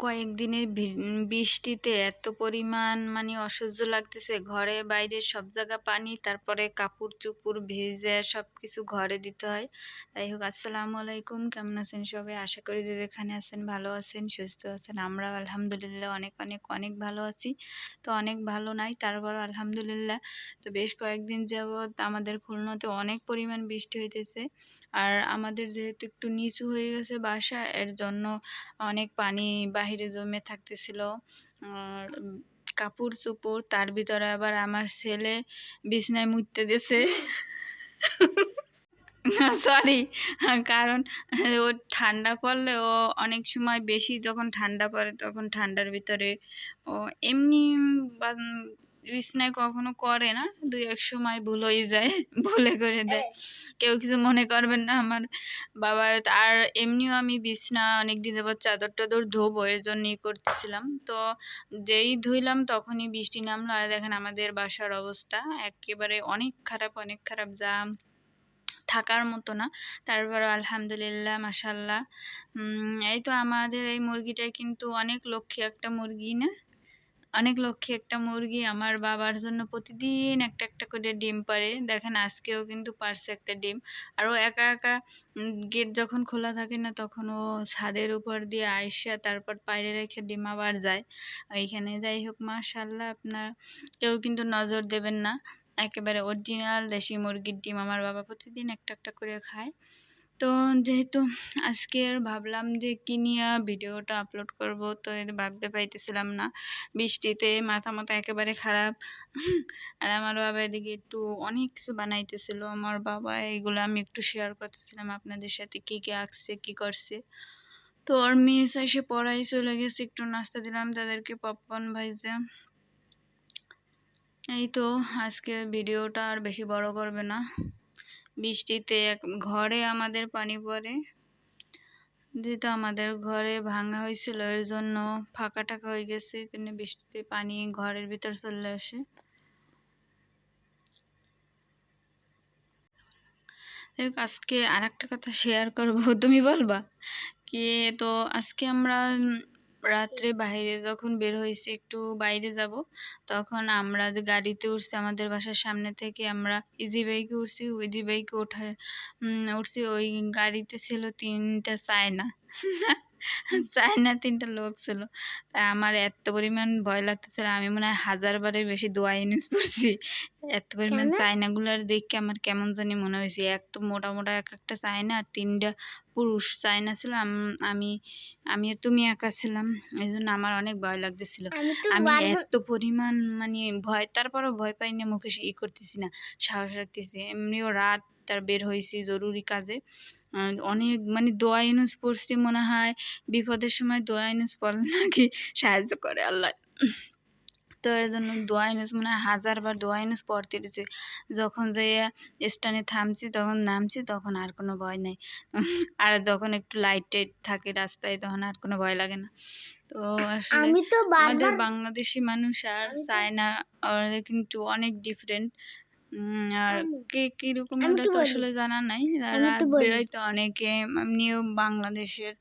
কয়েকদিনের বৃষ্টিতে এত পরিমাণ মানে অসহ্য লাগতেছে। ঘরে বাইরে সব জায়গা পানি, তারপরে কাপড় চুপড় ভিজে সব কিছু ঘরে দিতে হয়। তাই হোক, আসসালামু আলাইকুম। কেমন আছেন সবাই? আশা করি যে যেখানে আছেন ভালো আছেন, সুস্থ আছেন। আমরা আলহামদুলিল্লাহ অনেক অনেক অনেক ভালো আছি। তো অনেক ভালো নাই তারপর আলহামদুলিল্লাহ। তো বেশ কয়েকদিন যাবৎ আমাদের খুলনাতে অনেক পরিমাণ বৃষ্টি হইতেছে। আর আমাদের যেহেতু একটু নিচু হয়ে গেছে বাসা, এর জন্য অনেক পানি বাহিরে জমে থাকতেছিল। আর কাপড় চোপড়, তার ভিতরে আবার আমার ছেলে বিছনায় মুততে দিয়েছে সরি কারণ ও ঠান্ডা পড়লে ও অনেক সময় বেশি যখন ঠান্ডা পড়ে তখন ঠান্ডার ভিতরে ও এমনি বিছনায় কখনো করে না দুই এক সময় ভুল হয়ে যায় ভুলে করে দেয়। কেউ কিছু মনে করবেন না আমার বাবার আর এমনিও আমি বিছনা অনেক দিন যাবত চাদর টাদর ধোবো এর জন্যই করতেছিলাম। তো যেই ধুইলাম তখনই বৃষ্টি নামলো আর দেখেন আমাদের বাসার অবস্থা একেবারে অনেক খারাপ অনেক খারাপ যা থাকার মতো না। তারপর আলহামদুলিল্লাহ মাসাল্লাহ এই তো আমাদের এই মুরগিটা কিন্তু অনেক লক্ষ্মী একটা মুরগি না? অনেক লক্ষ্মী, একটা মুরগি আমার বাবার জন্য প্রতিদিন একটা একটা করে ডিম পারে দেখেন আজকেও কিন্তু পারছে একটা ডিম। আর ও একা একা গেট যখন খোলা থাকে না তখন ও ছাদের উপর দিয়ে আইসা তারপর বাইরে রেখে ডিম আবার যায়। ওইখানে যাই হোক মাশাল্লাহ আপনার কেউ কিন্তু নজর দেবেন না। একেবারে অরিজিনাল দেশি মুরগির ডিম আমার বাবা প্রতিদিন একটা একটা করে খায়। তো যেহেতু আজকে আর ভাবলাম যে কি নিয়ে ভিডিওটা আপলোড করব, তো ভাবতে পাইতেছিলাম না। বৃষ্টিতে মাথা মাথা একেবারে খারাপ। আর আমার বাবা এদিকে একটু অনেক কিছু বানাইতেছিল। আমার বাবা এইগুলো আমি একটু শেয়ার করতেছিলাম আপনাদের সাথে, কি কি আঁকছে, কি করছে। তো ওর মিস এসে পড়াই চলে গেছে, একটু নাস্তা দিলাম, তাদেরকে পপকর্ন ভাইজে এই তো আজকে ভিডিওটা আর বেশি বড় করবে না। বৃষ্টিতে ঘরে আমাদের পানি পড়ে। যেহেতু আমাদের ঘরে ভাঙা হয়েছিল, এর জন্য ফাঁকা টাকা হয়ে গেছে জন্য বৃষ্টিতে পানি ঘরের ভিতর চলে আসে। আজকে আর একটা কথা শেয়ার করব, তুমি বলবা? কি তো আজকে আমরা রাত্রে বাইরে যখন বের হয়েছি, একটু বাইরে যাব। তখন আমরা যে গাড়িতে উঠছি, আমাদের বাসার সামনে থেকে আমরা ইজি বাইকে উঠছি। ইজি বাইকে ওঠা উঠছি, ওই গাড়িতে ছিল তিনটা চায়না। চায়না তিনটা লোক ছিল। আমার এত পরিমাণ ভয় লাগতেছিল আমি মনে হয় হাজার বারের বেশি দোয়া ইউজ করছি এত পরিমাণ চায়নাগুলার দেখে আমার কেমন জানি মনে হয়েছে এত মোটা মোটা এক একটা চায়না আর তিনটা পুরুষ চায়না ছিল আমি আমি আর তুমি একা ছিলাম। এই জন্য আমার অনেক ভয় লাগতেছিল। আমি এত পরিমাণ মানে ভয় তারপরও ভয় পাই না মুখে ই করতেছি না সাহস রাখতেছি। এমনিও রাত তার বের হয়েছি জরুরি কাজে। অনেক মানে দোয়া ইউনুস পড়ছি মনে হয়। বিপদের সময় দোয়া ইউনুস পড়লে নাকি সাহায্য করে আল্লাহ। তো এর জন্য দোয়া ইউনুস মনে হয় হাজারবার দোয়া ইউনুস পড়তে রয়েছে যখন যে স্টানে থামছি তখন নামছি তখন আর কোনো ভয় নেই। আর যখন একটু লাইট টাইট থাকে রাস্তায় তখন আর কোনো ভয় লাগে না। তো আসলে আমাদের বাংলাদেশি মানুষ আর চায়না কিন্তু অনেক ডিফারেন্ট আর কে কীরকম এটা তো আসলে জানা নাই। বেরোয় তো অনেকে এমনিও বাংলাদেশের